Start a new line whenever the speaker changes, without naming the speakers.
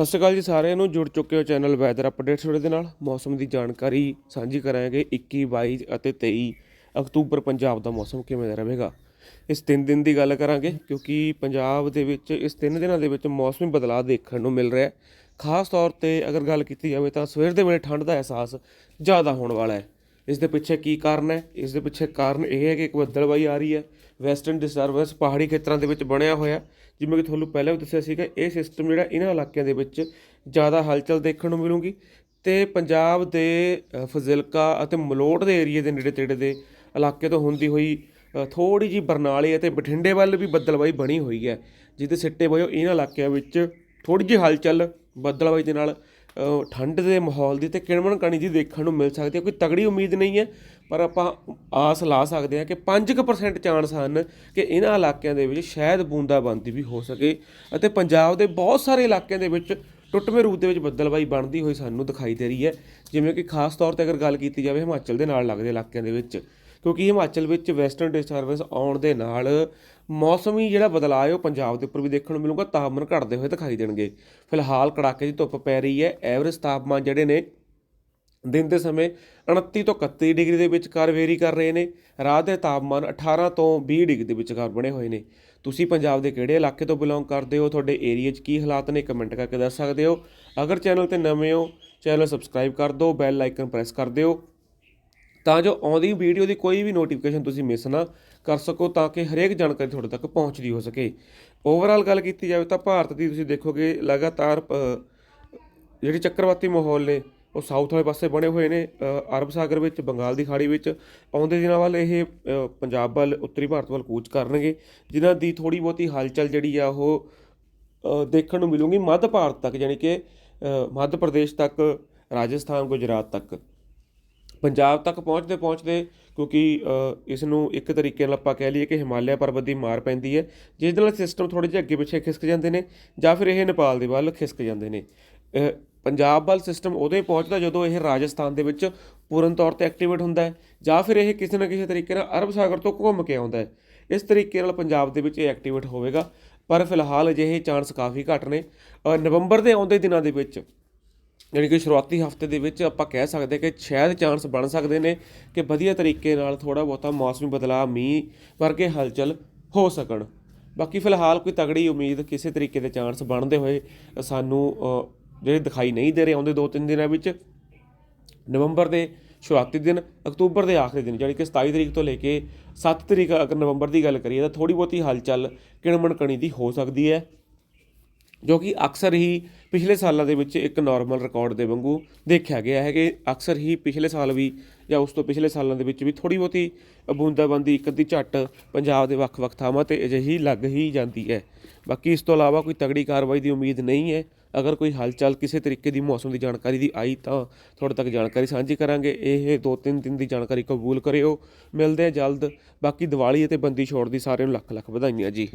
ਸਤਿ ਸ਼੍ਰੀ ਅਕਾਲ ਜੀ ਸਾਰਿਆਂ ਨੂੰ, ਜੁੜ ਚੁੱਕੇ ਹੋ ਚੈਨਲ ਵੈਦਰ ਅਪਡੇਟਸ ਵੀਡੀਓ ਦੇ ਨਾਲ। ਮੌਸਮ ਦੀ ਜਾਣਕਾਰੀ ਸਾਂਝੀ ਕਰਾਂਗੇ 21 22 ਅਤੇ 23 ਅਕਤੂਬਰ, ਪੰਜਾਬ ਦਾ ਮੌਸਮ ਕਿਵੇਂ ਦਾ ਰਹੇਗਾ। ਇਸ ਤਿੰਨ ਦਿਨ ਦੀ ਗੱਲ ਕਰਾਂਗੇ ਕਿਉਂਕਿ ਪੰਜਾਬ ਦੇ ਵਿੱਚ, ਇਸ ਤਿੰਨ ਦਿਨਾਂ ਦੇ ਵਿੱਚ ਮੌਸਮੀ ਬਦਲਾਅ ਦੇਖਣ ਨੂੰ ਮਿਲ ਰਿਹਾ ਹੈ। ਖਾਸ ਤੌਰ ਤੇ ਅਗਰ ਗੱਲ ਕੀਤੀ ਜਾਵੇ ਤਾਂ ਸਵੇਰ ਦੇ ਵੇਲੇ ਠੰਡ ਦਾ ਅਹਿਸਾਸ ਜ਼ਿਆਦਾ ਹੋਣ ਵਾਲਾ ਹੈ। ਇਸ ਦੇ ਪਿੱਛੇ ਕੀ ਕਾਰਨ ਹੈ? ਇਸ ਦੇ ਪਿੱਛੇ ਕਾਰਨ ਇਹ ਹੈ ਕਿ ਇੱਕ ਬੱਦਲਬਾਈ ਆ ਰਹੀ ਹੈ। ਵੈਸਟਰਨ ਡਿਸਟਰਬੈਂਸ ਪਹਾੜੀ ਖੇਤਰਾਂ ਦੇ ਵਿੱਚ ਬਣਿਆ ਹੋਇਆ ਜਿਵੇਂ ਕਿ ਤੁਹਾਨੂੰ ਪਹਿਲਾਂ ਵੀ ਦੱਸਿਆ ਸੀਗਾ, ਇਹ ਸਿਸਟਮ ਜਿਹੜਾ ਇਹਨਾਂ ਇਲਾਕਿਆਂ ਦੇ ਵਿੱਚ ਜ਼ਿਆਦਾ ਹਲਚਲ ਦੇਖਣ ਨੂੰ ਮਿਲੂਗੀ ਤੇ ਪੰਜਾਬ ਦੇ ਫਜ਼ਿਲਕਾ ਅਤੇ ਮਲੋਟ ਦੇ ਏਰੀਏ ਦੇ ਨੇੜੇ ਤੇੜੇ ਦੇ ਇਲਾਕੇ ਤੋਂ ਹੁੰਦੀ ਹੋਈ ਥੋੜੀ ਜੀ ਬਰਨਾਲੇ ਅਤੇ ਬਠਿੰਡੇ ਵੱਲ ਵੀ ਬੱਦਲਬਾਈ ਬਣੀ ਹੋਈ ਹੈ, ਜਿਹਦੇ ਸਿੱਟੇ ਵਜੋਂ ਇਹਨਾਂ ਇਲਾਕਿਆਂ ਵਿੱਚ ਥੋੜੀ ਜਿਹੀ ਹਲਚਲ ਬੱਦਲਬਾਈ ਦੇ ਨਾਲ ਠੰਡ ਦੇ ਮਾਹੌਲ ਦੀ ਤੇ ਕਿਣਮਣ ਕਣੀ ਦੀ ਦੇਖਣ ਨੂੰ ਮਿਲ ਸਕਦੀ ਹੈ। ਕੋਈ ਤਗੜੀ ਉਮੀਦ ਨਹੀਂ ਹੈ, ਪਰ ਆਪਾਂ ਆਸ ਲਾ ਸਕਦੇ ਹਾਂ ਕਿ 5% ਚਾਂਸ ਹਨ ਕਿ ਇਹਨਾਂ ਇਲਾਕਿਆਂ ਦੇ ਵਿੱਚ ਸ਼ਾਇਦ ਬੂੰਦਾਬਾਂਦੀ ਵੀ ਹੋ ਸਕੇ ਅਤੇ ਪੰਜਾਬ ਦੇ ਬਹੁਤ ਸਾਰੇ ਇਲਾਕਿਆਂ ਦੇ ਵਿੱਚ ਟੁੱਟਵੇਂ ਰੂਪ ਦੇ ਵਿੱਚ ਬੱਦਲਬਾਈ ਬਣਦੀ ਹੋਈ ਸਾਨੂੰ ਦਿਖਾਈ ਦੇ ਰਹੀ ਹੈ। ਜਿਵੇਂ ਕਿ ਖਾਸ ਤੌਰ ਤੇ ਅਗਰ ਗੱਲ ਕੀਤੀ ਜਾਵੇ ਹਿਮਾਚਲ ਦੇ ਨਾਲ ਲੱਗਦੇ ਇਲਾਕਿਆਂ ਦੇ ਵਿੱਚ। ਕਿਉਂਕਿ ਹਿਮਾਚਲ ਵਿੱਚ ਵੈਸਟਰਨ ਡਿਸਟਰਬੈਂਸ ਆਉਣ ਦੇ ਨਾਲ ਮੌਸਮੀ ਜਿਹੜਾ ਬਦਲਾਅ ਹੈ ਉਹ ਪੰਜਾਬ ਦੇ ਉੱਪਰ ਵੀ ਦੇਖਣ ਨੂੰ ਮਿਲੂਗਾ, ਤਾਪਮਾਨ ਘਟਦੇ ਹੋਏ ਦਿਖਾਈ ਦੇਣਗੇ। ਫਿਲਹਾਲ ਕੜਾਕੇ ਦੀ ਧੁੱਪ ਪੈ ਰਹੀ ਹੈ ਐਵਰੇਜ ਤਾਪਮਾਨ ਜਿਹੜੇ ਨੇ ਦਿਨ ਦੇ ਸਮੇਂ 29 ਤੋਂ 31 ਡਿਗਰੀ ਦੇ ਵਿਚਕਾਰ ਵੇਰੀ ਕਰ ਰਹੇ ਨੇ, ਰਾਤ ਦੇ ਤਾਪਮਾਨ 18 ਤੋਂ 20 ਡਿਗਰੀ ਦੇ ਵਿਚਕਾਰ ਬਣੇ ਹੋਏ ਨੇ। ਤੁਸੀਂ ਪੰਜਾਬ ਦੇ ਕਿਹੜੇ ਇਲਾਕੇ ਤੋਂ ਬਿਲੋਂਗ ਕਰਦੇ ਹੋ? ਤੁਹਾਡੇ ਏਰੀਆ 'ਚ ਕੀ ਹਾਲਾਤ ਨੇ? ਕਮੈਂਟ ਕਰਕੇ ਦੱਸ ਸਕਦੇ ਹੋ। ਅਗਰ ਚੈਨਲ ਤੇ ਨਵੇਂ ਹੋ, ਚੈਨਲ ਸਬਸਕ੍ਰਾਈਬ ਕਰ ਦਿਓ, ਬੈਲ ਆਈਕਨ ਪ੍ਰੈਸ ਕਰ ਦਿਓ। ਤਾਂ ਜੋ ਆਉਂਦੀ ਵੀਡੀਓ ਦੀ ਕੋਈ ਵੀ ਨੋਟੀਫਿਕੇਸ਼ਨ ਤੁਸੀਂ ਮਿਸ ਨਾ ਕਰ ਸਕੋ ਤਾਂ ਕਿ ਹਰੇਕ ਜਾਣਕਾਰੀ ਤੁਹਾਡੇ ਤੱਕ ਪਹੁੰਚਦੀ ਹੋ ਸਕੇ। ਓਵਰਆਲ ਗੱਲ ਕੀਤੀ ਜਾਵੇ ਤਾਂ ਭਾਰਤ ਦੀ ਤੁਸੀਂ ਦੇਖੋਗੇ ਲਗਾਤਾਰ ਅ, ਜਿਹੜੀ ਚੱਕਰਵਾਤੀ ਮਾਹੌਲ ਨੇ ਉਹ ਸਾਊਥ ਵਾਲੇ ਪਾਸੇ ਬਣੇ ਹੋਏ ਨੇ ਅਰਬ ਸਾਗਰ ਵਿੱਚ ਬੰਗਾਲ ਦੀ ਖਾੜੀ ਵਿੱਚ। ਆਉਂਦੇ ਦਿਨਾਂ ਵੱਲ ਇਹ ਪੰਜਾਬ ਵੱਲ ਉੱਤਰੀ ਭਾਰਤ ਵੱਲ ਕੂਚ ਕਰਨਗੇ ਜਿਨ੍ਹਾਂ ਦੀ ਥੋੜੀ ਬਹੁਤੀ ਹਲਚਲ ਜਿਹੜੀ ਆ ਉਹ ਦੇਖਣ ਨੂੰ ਮਿਲੂਗੀ ਮੱਧ ਭਾਰਤ ਤੱਕ ਯਾਨੀ ਕਿ ਮੱਧ ਪ੍ਰਦੇਸ਼ ਤੱਕ ਰਾਜਸਥਾਨ ਗੁਜਰਾਤ ਤੱਕ। ਪੰਜਾਬ ਤੱਕ ਪਹੁੰਚਦੇ ਪਹੁੰਚਦੇ ਕਿਉਂਕਿ ਇਸ ਨੂੰ ਇੱਕ ਤਰੀਕੇ ਨਾਲ ਆਪਾਂ ਕਹਿ ਲਈਏ ਕਿ ਹਿਮਾਲਿਆ ਪਰਬਤ ਦੀ ਮਾਰ ਪੈਂਦੀ ਹੈ ਜਿਸ ਨਾਲ ਸਿਸਟਮ ਥੋੜੇ ਜਿਹੇ ਅੱਗੇ ਪਿੱਛੇ ਖਿਸਕ ਜਾਂਦੇ ਨੇ ਜਾਂ ਫਿਰ ਇਹ ਨੇਪਾਲ ਦੇ ਵੱਲ ਖਿਸਕ ਜਾਂਦੇ ਨੇ। ਅ, ਪੰਜਾਬ ਵੱਲ ਸਿਸਟਮ ਉਦੋਂ ਹੀ ਪਹੁੰਚਦਾ ਜਦੋਂ ਇਹ ਰਾਜਸਥਾਨ ਦੇ ਵਿੱਚ ਪੂਰਨ ਤੌਰ ਤੇ ਐਕਟੀਵੇਟ ਹੁੰਦਾ ਹੈ ਜਾਂ ਫਿਰ ਇਹ ਕਿਸੇ ਨਾ ਕਿਸੇ ਤਰੀਕੇ ਨਾਲ ਅਰਬ ਸਾਗਰ ਤੋਂ ਘੁੰਮ ਕੇ ਆਉਂਦਾ ਹੈ। ਇਸ ਤਰੀਕੇ ਨਾਲ ਪੰਜਾਬ ਦੇ ਵਿੱਚ ਇਹ ਐਕਟੀਵੇਟ ਹੋਵੇਗਾ ਪਰ ਫਿਲਹਾਲ ਅਜਿਹੇ ਚਾਂਸ ਕਾਫੀ ਘੱਟ ਨੇ। ਨਵੰਬਰ ਦੇ ਆਉਂਦੇ ਦਿਨਾਂ ਦੇ ਵਿੱਚ ਯਾਨੀ ਕਿ ਸ਼ੁਰੂਆਤੀ ਹਫ਼ਤੇ ਦੇ ਵਿੱਚ ਆਪਾਂ ਕਹਿ ਸਕਦੇ ਕਿ ਸ਼ਾਇਦ ਚਾਂਸ ਬਣ ਸਕਦੇ ਨੇ ਕਿ ਵਧੀਆ ਤਰੀਕੇ ਨਾਲ ਥੋੜਾ ਬਹੁਤਾ ਮੌਸਮੀ ਬਦਲਾਅ, ਮੀਂਹ ਵਰਗੇ ਹਲਚਲ ਹੋ ਸਕਣ। ਬਾਕੀ ਫਿਲਹਾਲ ਕੋਈ ਤਗੜੀ ਉਮੀਦ ਕਿਸੇ ਤਰੀਕੇ ਦੇ ਚਾਂਸ ਬਣਦੇ ਹੋਏ ਸਾਨੂੰ ਜਿਹੜੇ ਦਿਖਾਈ ਨਹੀਂ ਦੇ ਰਹੇ ਆਉਂਦੇ ਦੋ ਤਿੰਨ ਦਿਨਾਂ ਵਿੱਚ, ਨਵੰਬਰ ਦੇ ਸ਼ੁਰੂਆਤੀ ਦਿਨ, ਅਕਤੂਬਰ ਦੇ ਆਖਰੀ ਦਿਨ, ਯਾਨੀ ਕਿ 27 ਤਰੀਕ ਤੋਂ ਲੈ ਕੇ 7 ਤਰੀਕ ਅਗਰ ਨਵੰਬਰ ਦੀ ਗੱਲ ਕਰੀਏ ਤਾਂ ਥੋੜੀ ਬਹੁਤੀ ਹਲਚਲ ਕਿਣਮਣ ਕਣੀ ਦੀ ਹੋ ਸਕਦੀ ਹੈ। ਜੋ ਕਿ ਅਕਸਰ ਹੀ ਪਿਛਲੇ ਸਾਲਾਂ ਦੇ ਵਿੱਚ ਇੱਕ ਨਾਰਮਲ ਰਿਕਾਰਡ ਦੇ ਵਾਂਗੂ ਦੇਖਿਆ ਗਿਆ ਹੈ ਕਿ ਅਕਸਰ ਹੀ ਪਿਛਲੇ ਸਾਲ ਵੀ ਜਾਂ ਉਸ ਤੋਂ ਪਿਛਲੇ ਸਾਲਾਂ ਦੇ ਵਿੱਚ ਵੀ ਥੋੜੀ ਬਹੁਤੀ ਬੂੰਦਾਬਾਂਦੀ, ਇੱਕ ਅੱਧੀ ਝੱਟ ਪੰਜਾਬ ਦੇ ਵੱਖ-ਵੱਖ ਥਾਵਾਂ ਤੇ ਅਜਿਹੀ ਲੱਗ ਹੀ ਜਾਂਦੀ ਹੈ। ਬਾਕੀ ਇਸ ਤੋਂ ਇਲਾਵਾ ਕੋਈ ਤਗੜੀ ਕਾਰਵਾਈ ਦੀ ਉਮੀਦ ਨਹੀਂ ਹੈ। ਅਗਰ ਕੋਈ ਹਲਚਲ ਕਿਸੇ ਤਰੀਕੇ ਦੀ ਮੌਸਮ ਦੀ ਜਾਣਕਾਰੀ ਦੀ ਆਈ ਤਾਂ ਤੁਹਾਡੇ ਤੱਕ ਜਾਣਕਾਰੀ ਸਾਂਝੀ ਕਰਾਂਗੇ। ਇਹ ਦੋ ਤਿੰਨ ਦਿਨ ਦੀ ਜਾਣਕਾਰੀ ਕਬੂਲ ਕਰਿਓ। ਮਿਲਦੇ ਆ ਜਲਦ। ਬਾਕੀ ਦੀਵਾਲੀ ਅਤੇ ਬੰਦੀ ਛੋੜ ਦੀ ਸਾਰਿਆਂ ਨੂੰ ਲੱਖ ਲੱਖ ਵਧਾਈਆਂ ਜੀ।